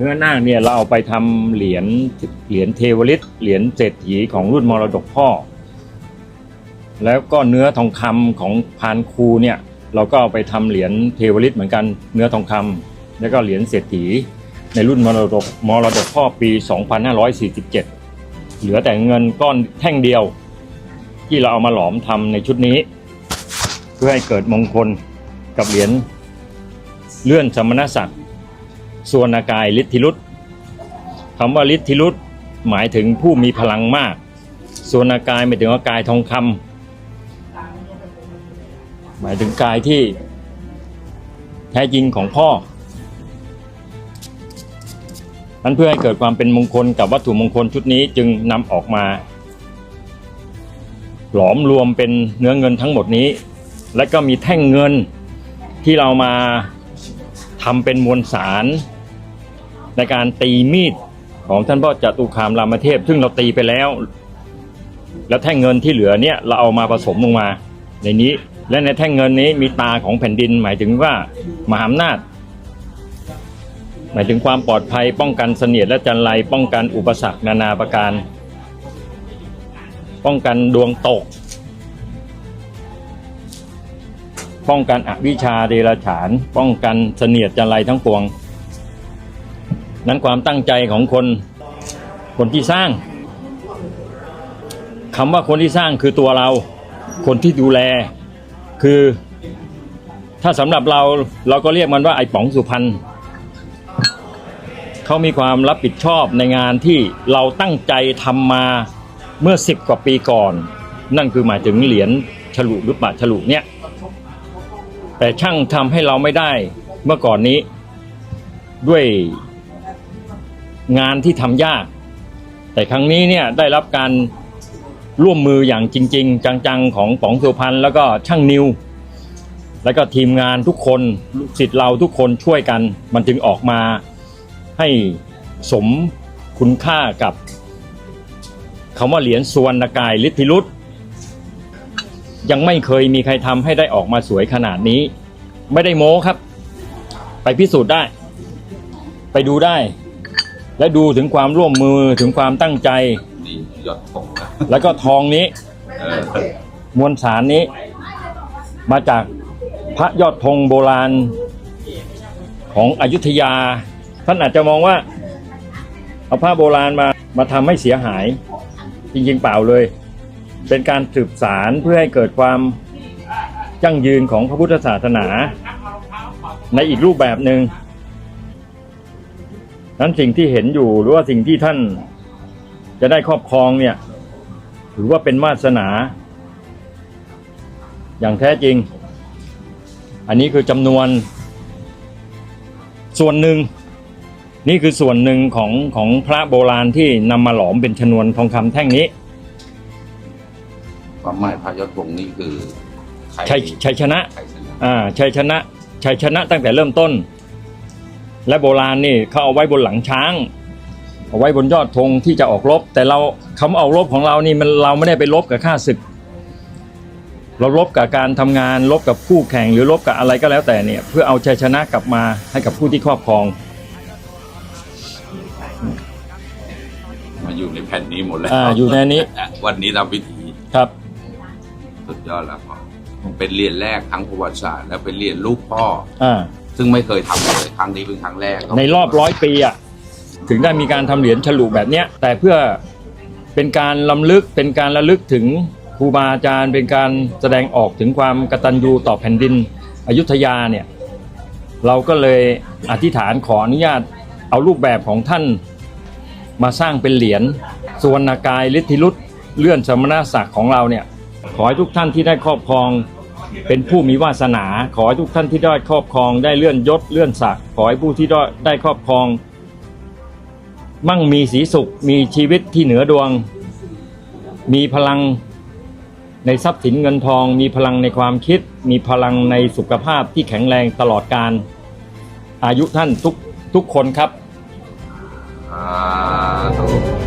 เนื้อนาคเนี่ยเราเอาไปทำเหรียญเหรียญเทวฤทธิ์เหรียญเศรษฐีของรุ่นมรดกพ่อ แล้วก็เนื้อทองคำของพานครูเนี่ยเราก็เอาไปทำเหรียญเทวฤทธิ์เหมือนกันเนื้อทองคำแล้วก็เหรียญเศรษฐีในรุ่นมรดกมรดกพ่อปี 2547 เหลือแต่เงินก้อนแท่งเดียว ที่เราเอามาหลอมทำในชุดนี้ เพื่อให้เกิดมงคลกับเหรียญเลื่อนสมณศักดิ์ ส่วนากายฤทธิรุตคำว่าฤทธิรุตหมายถึงผู้มีพลังมาก ส่วนากายหมายถึงว่ากายทองคำหมายถึงกายที่แท้จริงของพ่อนั้นเพื่อให้เกิดความเป็นมงคลกับวัตถุมงคลชุดนี้จึงนำออกมาหลอมรวมเป็นเนื้อเงินทั้งหมดนี้ และก็มีแท่งเงินที่เรามา ทำเป็นมวลสาร ในการตีมีดของท่านพ่อจตุคามรามเทพ ซึ่งเราตีไปแล้ว แล้วแท่งเงินที่เหลือเนี่ยเราเอามาผสมลงมา ในนี้และในแท่งเงินนี้มีตาของแผ่นดิน หมายถึงว่ามหาอำนาจ หมายถึงความปลอดภัยป้องกันเสนียดและจันไรป้องกันอุปสรรคนานาประการ ป้องกันดวงตก ป้องกันอวิชชาเดรัจฉาน ป้องกันเสนียดจันไรทั้งปวง นั้นความตั้งใจของคนคนที่สร้างคำว่าคนที่สร้างคือตัวเรา คนที่ดูแล คือ ถ้าสำหรับเราเราก็เรียกมันว่าไอ้ป๋องสุพรรณเขามีความรับผิดชอบในงานที่เราตั้งใจทำมาเมื่อสิบกว่าปีก่อน นั่นคือหมายถึงเหรียญฉลุหรือปะฉลุเนี่ย แต่ช่างทำให้เราไม่ได้เมื่อก่อนนี้ ด้วยงานที่ทำยาก แต่ครั้งนี้เนี่ยได้รับการร่วมมืออย่างจริง ๆ จังๆ ของป๋องสุพรรณแล้วก็ช่างนิว แล้วก็ทีมงานทุกคนลูกศิษย์เราทุกคนช่วยกัน มันจึงออกมาให้สมคุณค่ากับคำว่าเหรียญสวรรณกายฤทธิรุต ยังไม่เคยมีใครทำให้ได้ออกมาสวยขนาดนี้ ไม่ได้โม้ครับ ไปพิสูจน์ได้ ไปดูได้ และดูถึงความร่วมมือถึงความตั้งใจ นี่หยอดผมนะแล้วก็ทองนี้ เออมวลสารนี้ มาจากพระยอดธงโบราณของอยุธยา ท่านอาจจะมองว่า เอาผ้าโบราณมามาทำให้เสียหาย จริงๆเปล่าเลย เป็นการสืบสารเพื่อให้เกิดความยั่งยืนของพระพุทธศาสนา ในอีกรูปแบบหนึ่งนั้นสิ่งที่เห็นอยู่หรือว่าสิ่งที่ท่านจะได้ครอบครองเนี่ย ถือว่าเป็นวาสนา อย่างแท้จริง อันนี้คือจำนวน ส่วนหนึ่ง นี่คือส่วนหนึ่งของของพระโบราณที่นำมาหลอมเป็นชนวนทองคำแท่งนี้ ความหมายพระยอดวงนี่คือใครชัยชัยชนะ ใครชนะอ่าชัยชนะชัยชนะตั้งแต่เริ่มต้น และโบราณนี่เขาเอาไว้บนหลังช้าง เอาไว้บนยอดธงที่จะออกรบ แต่เราคำว่าออกรบของเรานี่มันเราไม่ได้ไปรบกับข้าศึก เรารบกับการทำงานรบกับคู่แข่งหรือรบกับอะไรก็แล้วแต่เนี่ย เพื่อเอาชัยชนะกลับมาให้กับผู้ที่ครอบครอง มาอยู่ในแผ่นนี้หมดแล้วอ่าอยู่ในนี้ วันนี้ทำพิธีครับ สุดยอดแล้วพ่อเป็นเหรียญแรกทั้งประวัติศาสตร์และเป็นเหรียญลูกพ่ออ่าซึ่งไม่เคยทำเลยครั้งนี้เป็นครั้งแรกในรอบร้อยปีอะถึงได้มีการทำเหรียญฉลุแบบเนี้ย แต่เพื่อเป็นการลำลึกเป็นการระลึกถึงครูบาอาจารย์ เป็นการแสดงออกถึงความกตัญญูต่อแผ่นดินอยุธยาเนี่ย เราก็เลยอธิษฐานขออนุญาตเอารูปแบบของท่านมาสร้างเป็นเหรียญส่วนนากายฤทธิรุตเลื่อนสมณศักดิ์ของเราเนี่ย ขอให้ทุกท่านที่ได้ครอบครอง เป็นผู้มีวาสนา ขอให้ทุกท่านที่ได้ครอบครองได้เลื่อนยศเลื่อนศักดิ์ขอให้ผู้ที่ได้ได้ครอบครอง มั่งมีสีสุขมีชีวิตที่เหนือดวง มีพลังในทรัพย์สินเงินทอง มีพลังในความคิด มีพลังในสุขภาพที่แข็งแรงตลอดการ อายุท่านทุกทุกคนครับอ่า